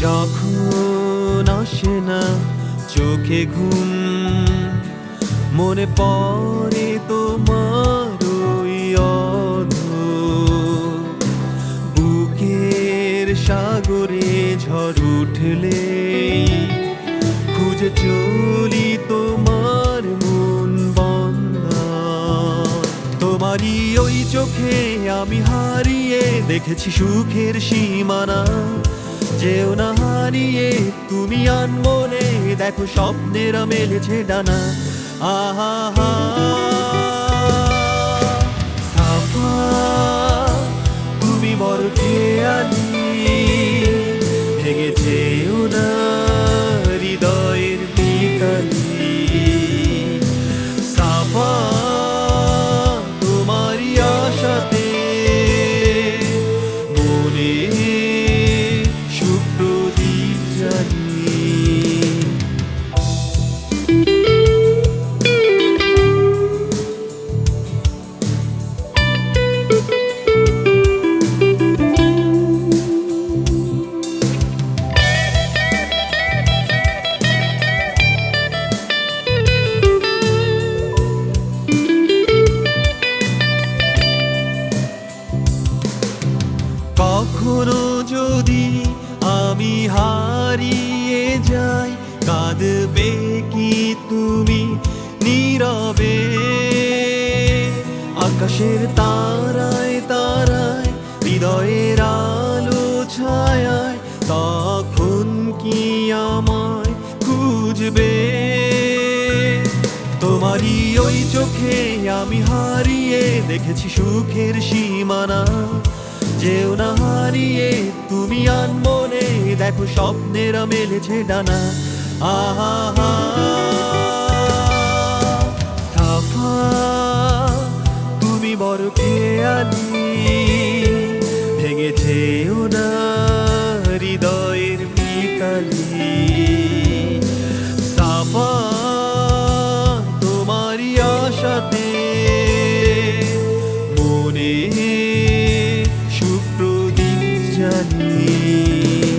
যখন আসে না চোখে ঘুম মনে পড়ে তোমার ওই বুকের সাগরে ঝড় উঠলে খুঁজে চলি তোমার মন বন্ধা। তোমারই ওই চোখে আমি হারিয়ে দেখেছি সুখের সীমানা। যেও না হারিয়ে তুমি আনমনে, দেখো স্বপ্নের মেলেছে ডানা। আহা সাফা তুমি বড় খেয়ালি ভেঙে যেও না। কখনো যদি আমি হারিয়ে যাই, কাঁদবে কি তুমি নীরবে? আকাশের তারায় তারায়, হৃদয়ের আলো ছায়ায়, তখন কি আমায় খুঁজবে? তোমারই ওই চোখে আমি হারিয়ে দেখেছি সুখের সীমানা। যেও না হারিয়ে তুমি আনমনে দেখো স্বপ্নেরা মেলেছে ডানা। আহা হা 着你。